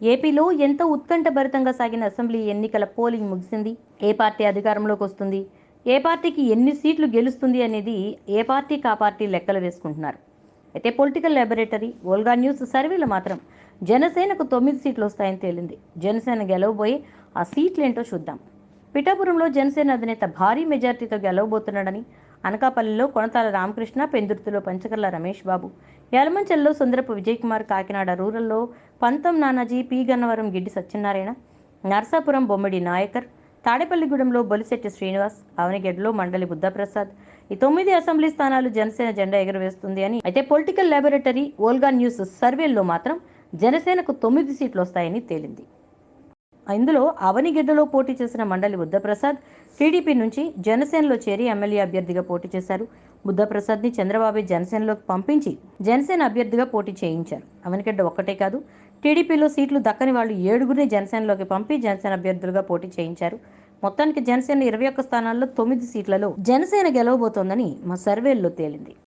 ఏపీలో ఎంతో ఉత్కంఠభరితంగా సాగిన అసెంబ్లీ ఎన్నికల పోలింగ్ ముగిసింది? ఏ పార్టీ అధికారంలోకి వస్తుంది? ఏ పార్టీకి ఎన్ని సీట్లు గెలుస్తుంది అనేది ఏ పార్టీ కా పార్టీ లెక్కలు వేసుకుంటున్నారు? అయితే పొలిటికల్ లాబొరేటరీ ఓల్గా న్యూస్ సర్వేలో మాత్రం జనసేనకు తొమ్మిది సీట్లు వస్తాయని తేలింది. జనసేన గెలవబోయే ఆ సీట్లు ఏంటో చూద్దాం. పిఠాపురంలో జనసేన అధినేత భారీ మెజార్టీతో గెలవబోతున్నాడని అనకాపల్లిలో కొనతాల రామకృష్ణ పెందుర్తిలో పంచకర్ల రమేష్ బాబు. యలమంచల్లో సుందరపు విజయ్ కుమార్ కాకినాడ రూరల్లో పంతం నానాజీ పి. గన్నవరం గిడ్డి సత్యనారాయణ నర్సాపురం బొమ్మిడి నాయకర్ తాడేపల్లిగూడెంలో బొలిశెట్టి శ్రీనివాస్ అవనిగడ్డలో మండలి బుద్ధప్రసాద్. ఈ తొమ్మిది అసెంబ్లీ స్థానాలు జనసేన జెండా ఎగురవేస్తుంది అని. అయితే పొలిటికల్ లాబొరేటరీ ఓల్గా న్యూస్ సర్వేల్లో మాత్రం జనసేనకు తొమ్మిది సీట్లు వస్తాయని తేలింది. ఇందులో అవనిగడ్డలో పోటీ చేసిన మండలి బుద్ధప్రసాద్ టీడీపీ నుంచి జనసేనలో చేరి ఎమ్మెల్యే అభ్యర్థిగా పోటీ చేశారు. బుద్ధప్రసాద్ని చంద్రబాబు జనసేనలోకి పంపించి జనసేన అభ్యర్థిగా పోటీ చేయించారు. అవనిగడ్డ ఒక్కటే కాదు టీడీపీలో సీట్లు దక్కని వాళ్ళు ఏడుగురిని జనసేనలోకి పంపి జనసేన అభ్యర్థులుగా పోటీ చేయించారు. మొత్తానికి జనసేన ఇరవై ఒక్క స్థానాల్లో తొమ్మిది సీట్లలో జనసేన గెలవబోతోందని మా సర్వేల్లో తేలింది.